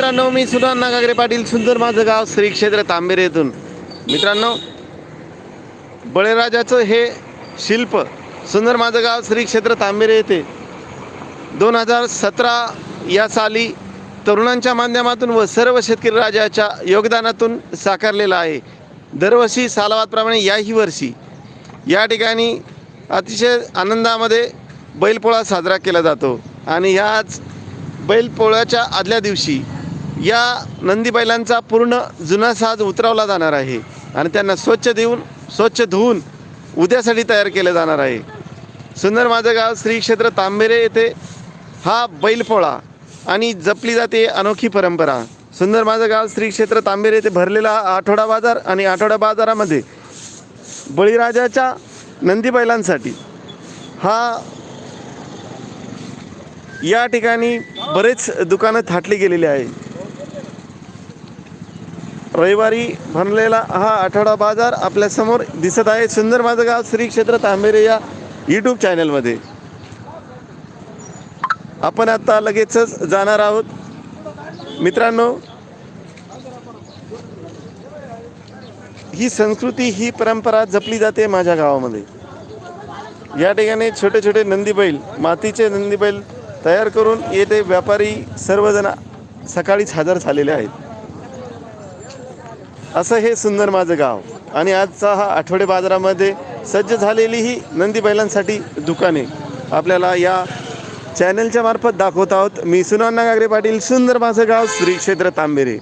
मित्रांनो मी सुधान नागागरे पाटील सुंदर माझं गाव श्री क्षेत्र तांबेरे येथून. मित्रांनो बळीराजाचं हे शिल्प सुंदर माझं गाव श्री क्षेत्र तांबेरे येथे दोन हजार सतरा या साली तरुणांच्या माध्यमातून व सर्व शेतकरी राजाच्या योगदानातून साकारलेलं आहे. दरवर्षी सालावादप्रमाणे याही वर्षी या ठिकाणी अतिशय आनंदामध्ये बैलपोळा साजरा केला जातो. आणि ह्याच बैलपोळ्याच्या आदल्या दिवशी या नंदी बैलांचा पूर्ण जुना साज उतरवला जाणार आहे आणि त्यांना स्वच्छ देऊन स्वच्छ धुवून उद्यासाठी तयार केलं जाणार आहे. सुंदर माझं गाव श्री क्षेत्र तांबेरे येथे हा बैलपोळा आणि जपली जाते अनोखी परंपरा. सुंदर माझं गाव श्री क्षेत्र तांबेरे येथे भरलेला आठवडा बाजार आणि आठवडा बाजारामध्ये बळीराजाच्या नंदी बैलांसाठी हा या ठिकाणी बरेच दुकानं थाटली गेलेली आहे. रविवारी भरलेला हा आठवडा बाजार आपल्यासमोर दिसत आहे. सुंदर माझं गाव श्री क्षेत्र तांबेरे या यूट्यूब चॅनलमध्ये आपण आता लगेचच जाणार आहोत. मित्रांनो ही संस्कृती ही परंपरा जपली जाते माझ्या गावामध्ये. या ठिकाणी छोटे छोटे नंदी बैल मातीचे नंदी बैल तयार करून येथे व्यापारी सर्वजण सकाळीच हजर झालेले आहेत. असं हे सुंदर माझं गाव. आणि आजचा हा आठवडे बाजारामध्ये सज्ज झालेली ही नंदी बैलांसाठी दुकाने आपल्याला या चॅनलच्या मार्फत दाखवत आहोत. मी सुनाना गागरे पाटील सुंदर माझं गाव श्री क्षेत्र तांबेरे.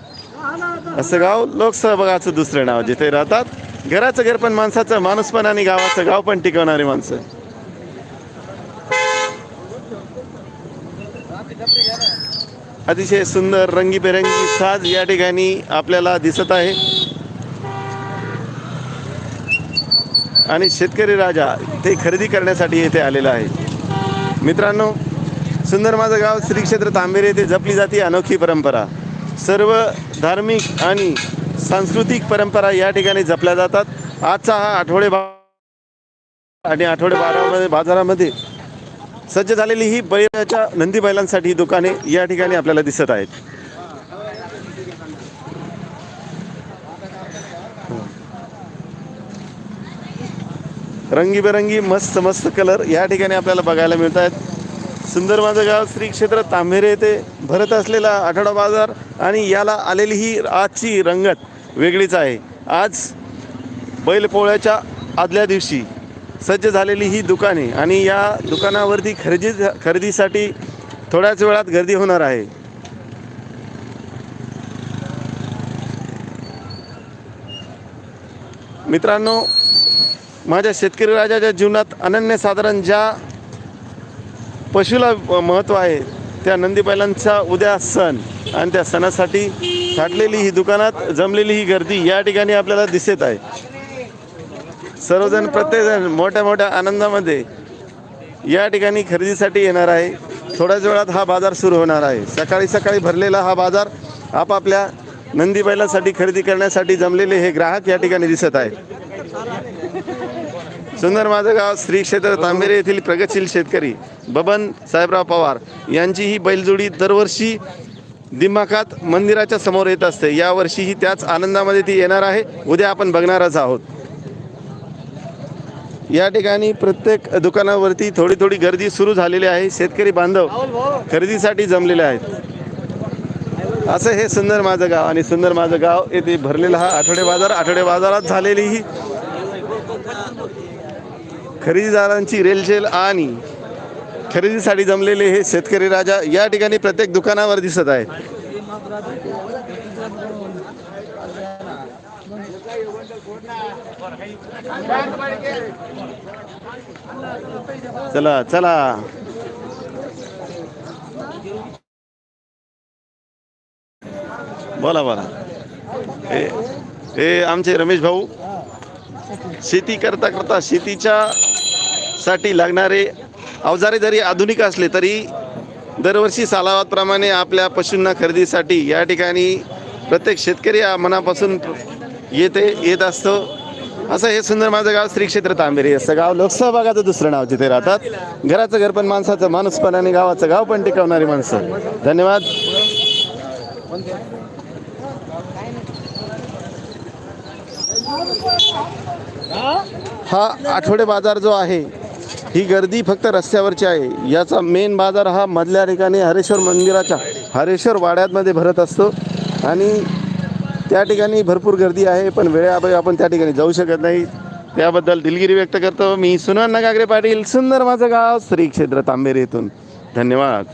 असं गाव लोकसहभागाचं दुसरं नाव जिथे राहतात घराचं घर पण माणसाचं माणूस पण आणि गावाचं गाव पण टिकवणारी माणसं. अतिशय सुंदर रंगीबेरंगी साज या ठिकाणी आपल्याला दिसत आहे. आणि शेतकरी राजा ते खरेदी करण्यासाठी येथे आलेलं आहे. मित्रांनो सुंदर माझं गाव श्री क्षेत्र तांबेरे येथे जपली जाते अनोखी परंपरा. सर्व धार्मिक आणि सांस्कृतिक परंपरा या ठिकाणी जपल्या जातात. आजचा हा आठवडे बा आणि आठवडे बारामध्ये बाजारामध्ये सज्ज झालेली ही बैलाच्या नंदी बैलांसाठी दुकाने या ठिकाणी आपल्याला दिसत आहेत. रंगीबेरंगी मस्त मस्त कलर या ठिकाणी आपल्याला बघायला मिळत आहेत सुंदर माझं गाव श्री क्षेत्र तांबेरे येथे भरत असलेला आठवडा बाजार आणि याला आलेली ही आजची रंगत वेगळीच आहे. आज बैलपोळ्याच्या आदल्या दिवशी सज्ज झालेली ही दुकाने आणि या दुकानावरती खरेदी खरेदीसाठी थोड्याच वेळात गर्दी होणार आहे. मित्रांनो माझ्या शेतकरी राजाच्या जीवनात अनन्यसाधारण ज्या पशुला महत्त्व आहे त्या नंदी बैलांचा उद्या सण. आणि त्या सणासाठी थाटलेली ही दुकानात जमलेली ही गर्दी या ठिकाणी आपल्याला दिसत आहे. सर्वजण प्रत्येकजण मोठ्या मोठ्या आनंदामध्ये या ठिकाणी खरेदीसाठी येणार आहे. थोड्याच वेळात हा बाजार सुरू होणार आहे. सकाळी सकाळी भरलेला हा बाजार आपापल्या नंदी बैलासाठी खरेदी करण्यासाठी जमलेले हे ग्राहक या ठिकाणी दिसत आहेत. सुंदर माझं गाव श्री क्षेत्र तांबेरे येथील प्रगतशील शेतकरी बबन साहेबराव पवार यांची ही बैलजोडी दरवर्षी दिमाखात मंदिराच्या समोर येत असते. यावर्षीही त्याच आनंदामध्ये ती येणार आहे. उद्या आपण बघणारच आहोत. या ठिकाणी प्रत्येक दुकानावरती थोडी थोडी गर्दी सुरू झालेली आहे. शेतकरी बांधव खरेदीसाठी जमलेले आहेत. असं हे सुंदर माझं गाव आणि सुंदर माझं गाव येथे भरलेला हा आठवडे बाजार. आठवडे बाजारात झालेली ही खरेदीदारांची रेलचेल आणि खरेदीसाठी जमलेले हे शेतकरी राजा या ठिकाणी प्रत्येक दुकानावर दिसत आहेत. चला चला. बोला बोला. हे हे आमचे रमेश भाऊ. शेती करता करता शेतीच्या साठी लागणारे अवजारे जरी आधुनिक असले तरी दरवर्षी सालावादप्रमाणे आपल्या पशूंना खरेदीसाठी या ठिकाणी प्रत्येक शेतकरी मनापासून येते येत असतो. असं हे सुंदर माझं गाव श्री क्षेत्र तांबेरी. असं गाव लोकसहभागाचं दुसरं नाव तिथे राहतात. घराचं घर पण माणसाचं माणूस पण आणि गावाचं गाव पण टिकवणारी माणसं. धन्यवाद. हा आठवडे बाजार जो आहे ही गर्दी फक्त रस्त्यावरची आहे. याचा मेन बाजार हा मधल्या ठिकाणी हरेश्वर मंदिराच्या हरेश्वर वाड्यामध्ये भरत असतो. आणि त्या ठिकाणी भरपूर गर्दी आहे पण वेळेअभावी आपण त्या ठिकाणी जाऊ शकत नाही. त्याबद्दल दिलगिरी व्यक्त करतो मी सुनन नगागरे पाटील सुंदर माझं गाव श्री क्षेत्र तांबेर येथून. धन्यवाद.